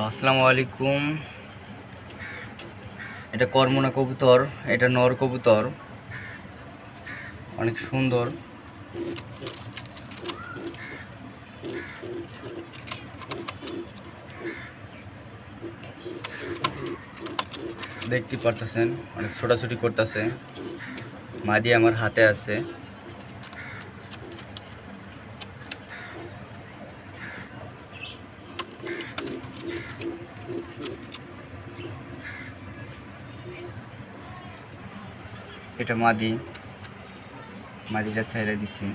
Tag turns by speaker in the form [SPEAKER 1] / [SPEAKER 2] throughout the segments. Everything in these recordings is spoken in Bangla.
[SPEAKER 1] আসসালামু আলাইকুম। এটা কর্মনা কবুতর, এটা নর কবুতর। অনেক সুন্দর। দেখতে পারতেছেন, অনেক ছোটাছুটি করতেছে। মাদি আমার হাতে আছে। এটা মাদি। মাদিটা ছেড়ে দিছি।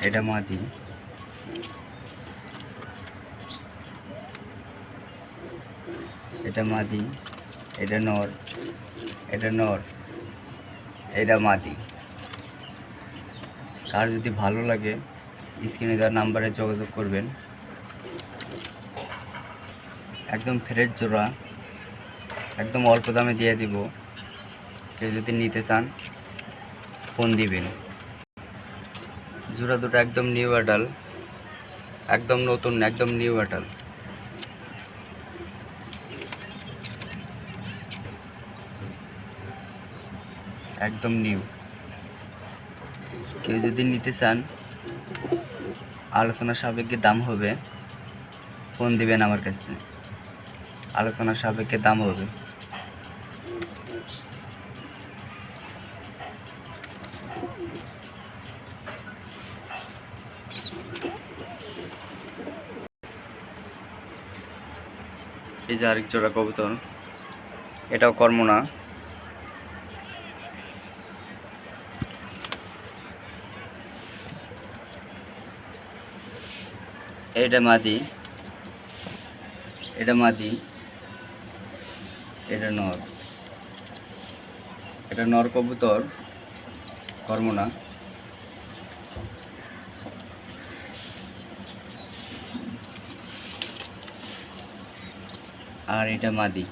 [SPEAKER 1] এটা মাদি। এটা মাদি। এটা নর। এটা নর। এটা মাদি। কার যদি ভালো লাগে, স্ক্রিনে দেওয়ার নাম্বারে যোগাযোগ করবেন। একদম ফ্রেশ জোড়া, একদম অল্প দামে দিয়ে দিব। কেউ যদি নিতে চান, ফোন দিবেন। জোড়া দুটো একদম নিউ অ্যাডাল, একদম নতুন, একদম নিউ অ্যাডাল। একদম নিউ। কেউ যদি নিতে চান, আলোচনা সাপেক্ষে দাম হবে, ফোন দিবেন আমার কাছে। আলোচনা সাপেক্ষে দাম হবে। এই যে আরেক জোড়া কবুতর, এটাও কর্ম না। এটা মাদি। এটা মাদি। এটা নর। এটা নর কবুতর কর্ম না আর এটা মাদি।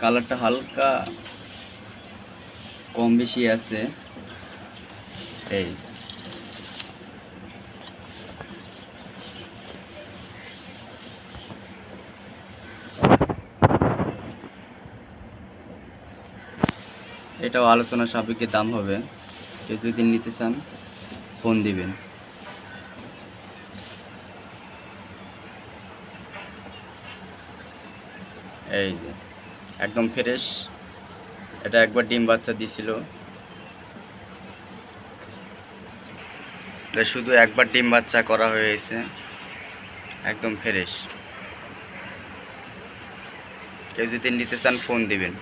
[SPEAKER 1] কালারটা হালকা, কম বেশি আছে। এই। এটাও আলোচনা সাপেক্ষে দাম হবে। কেউ যদি নিতে চান, ফোন দিবেন। এই যে, একদম ফ্রেশ। এটা একবার ডিম বাচ্চা দিছিল এটা শুধু একবার ডিম বাচ্চা করা হয়েছে। একদম ফ্রেশ। কেউ যদি নিতে চান, ফোন দিবেন।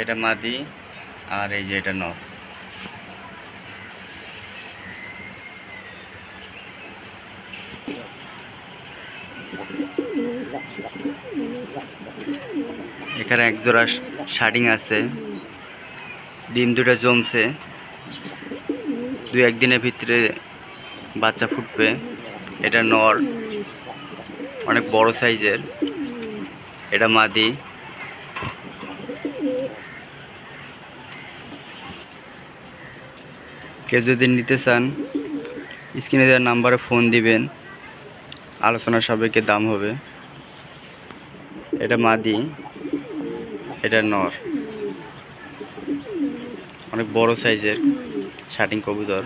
[SPEAKER 1] এটা মাদি আর এই যে এটা নর এখানে এক জোড়া শাডিং আছে। ডিম দুটো জমছে। দু একদিনের ভিতরে বাচ্চা ফুটবে। এটা নর। অনেক বড় সাইজের। এটা মাদি। কেউ যদি নিতে চান, স্ক্রিনে দেওয়ার নাম্বারে ফোন দিবেন। আলোচনা সাপেক্ষে দাম হবে। এটা মাদি, এটা নর। অনেক বড় সাইজের শাটিং কবুতর।